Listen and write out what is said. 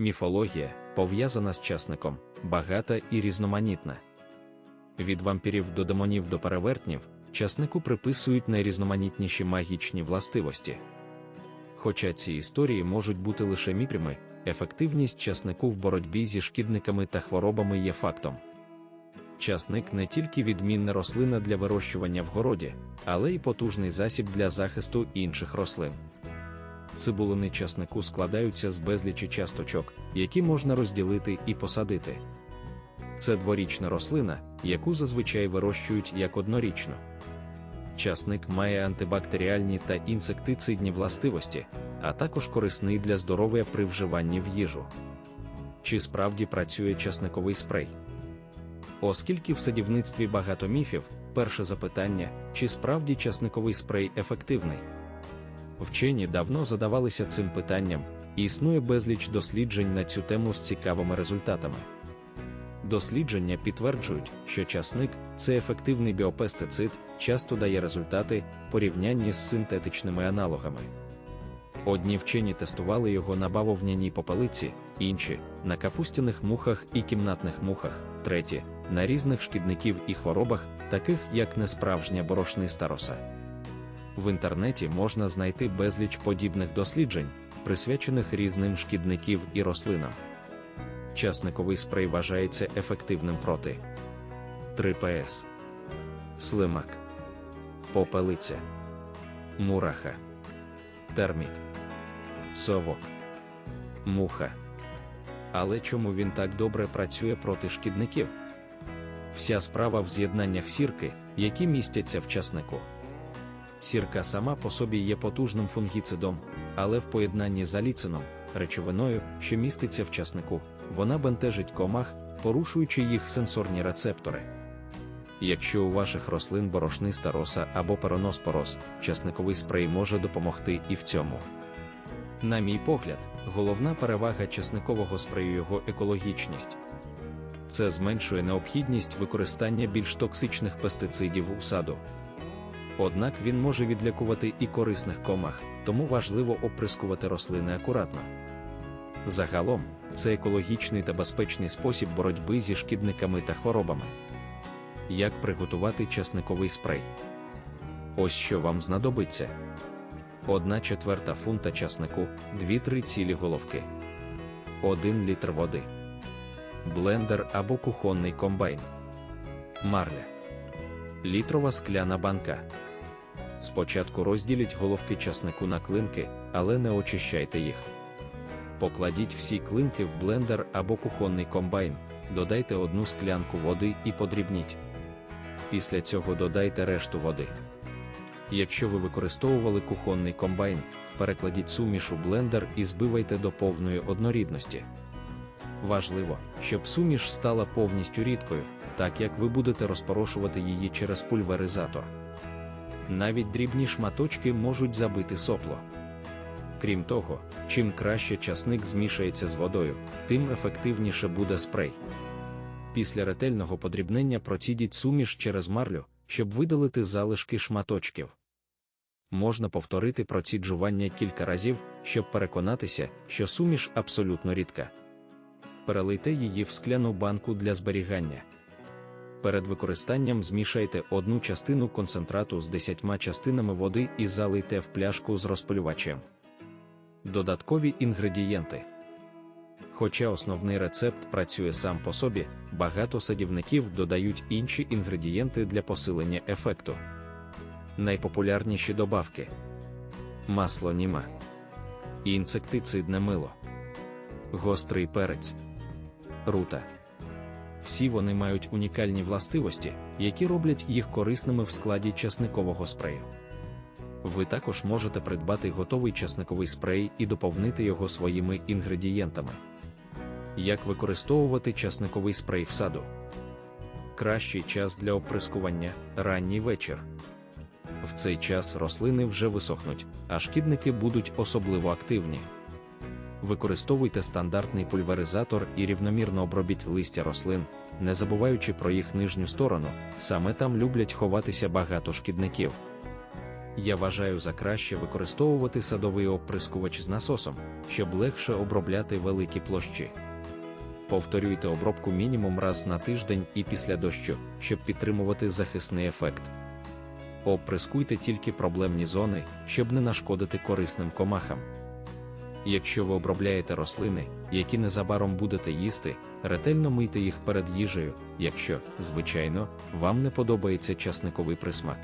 Міфологія, пов'язана з часником, багата і різноманітна. Від вампірів до демонів до перевертнів, часнику приписують найрізноманітніші магічні властивості. Хоча ці історії можуть бути лише міпрями, ефективність часнику в боротьбі зі шкідниками та хворобами є фактом. Часник не тільки відмінна рослина для вирощування в городі, але й потужний засіб для захисту інших рослин. Цибулини часнику складаються з безлічі часточок, які можна розділити і посадити. Це дворічна рослина, яку зазвичай вирощують як однорічну. Часник має антибактеріальні та інсектицидні властивості, а також корисний для здоров'я при вживанні в їжу. Чи справді працює часниковий спрей? Оскільки в садівництві багато міфів, перше запитання, чи справді часниковий спрей ефективний? Вчені давно задавалися цим питанням, і існує безліч досліджень на цю тему з цікавими результатами. Дослідження підтверджують, що часник це ефективний біопестицид, часто дає результати порівнянні з синтетичними аналогами. Одні вчені тестували його на бавовняній попелиці, інші на капустяних мухах і кімнатних мухах, треті на різних шкідників і хворобах, таких як несправжня борошниста роса. В інтернеті можна знайти безліч подібних досліджень, присвячених різним шкідників і рослинам. Часниковий спрей вважається ефективним проти 3ПС, слимак, попелиця, мураха, терміт, совок, муха. Але чому він так добре працює проти шкідників? Вся справа в з'єднаннях сірки, які містяться в часнику. Сірка сама по собі є потужним фунгіцидом, але в поєднанні з аліцином, речовиною, що міститься в часнику, вона бентежить комах, порушуючи їх сенсорні рецептори. Якщо у ваших рослин борошниста роса або пероноспороз, часниковий спрей може допомогти і в цьому. На мій погляд, головна перевага часникового спрею його екологічність. Це зменшує необхідність використання більш токсичних пестицидів у саду. Однак він може відлякувати і корисних комах, тому важливо оприскувати рослини акуратно. Загалом, це екологічний та безпечний спосіб боротьби зі шкідниками та хворобами. Як приготувати часниковий спрей? Ось що вам знадобиться: 1 четверта фунта часнику, 2-3 цілі головки, 1 літр води, блендер або кухонний комбайн, марля, літрова скляна банка. Спочатку розділіть головки часнику на клинки, але не очищайте їх. Покладіть всі клинки в блендер або кухонний комбайн, додайте одну склянку води і подрібніть. Після цього додайте решту води. Якщо ви використовували кухонний комбайн, перекладіть суміш у блендер і збивайте до повної однорідності. Важливо, щоб суміш стала повністю рідкою, так як ви будете розпорошувати її через пульверизатор. Навіть дрібні шматочки можуть забити сопло. Крім того, чим краще часник змішається з водою, тим ефективніше буде спрей. Після ретельного подрібнення процідіть суміш через марлю, щоб видалити залишки шматочків. Можна повторити проціджування кілька разів, щоб переконатися, що суміш абсолютно рідка. Перелийте її в скляну банку для зберігання. Перед використанням змішайте одну частину концентрату з 10 частинами води і залийте в пляшку з розпилювачем. Додаткові інгредієнти. Хоча основний рецепт працює сам по собі, багато садівників додають інші інгредієнти для посилення ефекту. Найпопулярніші добавки: масло німа, інсектицидне мило, гострий перець, рута. Всі вони мають унікальні властивості, які роблять їх корисними в складі часникового спрею. Ви також можете придбати готовий часниковий спрей і доповнити його своїми інгредієнтами. Як використовувати часниковий спрей в саду? Кращий час для оприскування ранній вечір. В цей час рослини вже висохнуть, а шкідники будуть особливо активні. Використовуйте стандартний пульверизатор і рівномірно обробіть листя рослин, не забуваючи про їх нижню сторону, саме там люблять ховатися багато шкідників. Я вважаю за краще використовувати садовий оприскувач з насосом, щоб легше обробляти великі площі. Повторюйте обробку мінімум раз на тиждень і після дощу, щоб підтримувати захисний ефект. Оприскуйте тільки проблемні зони, щоб не нашкодити корисним комахам. Якщо ви обробляєте рослини, які незабаром будете їсти, ретельно мийте їх перед їжею, якщо, звичайно, вам не подобається часниковий присмак.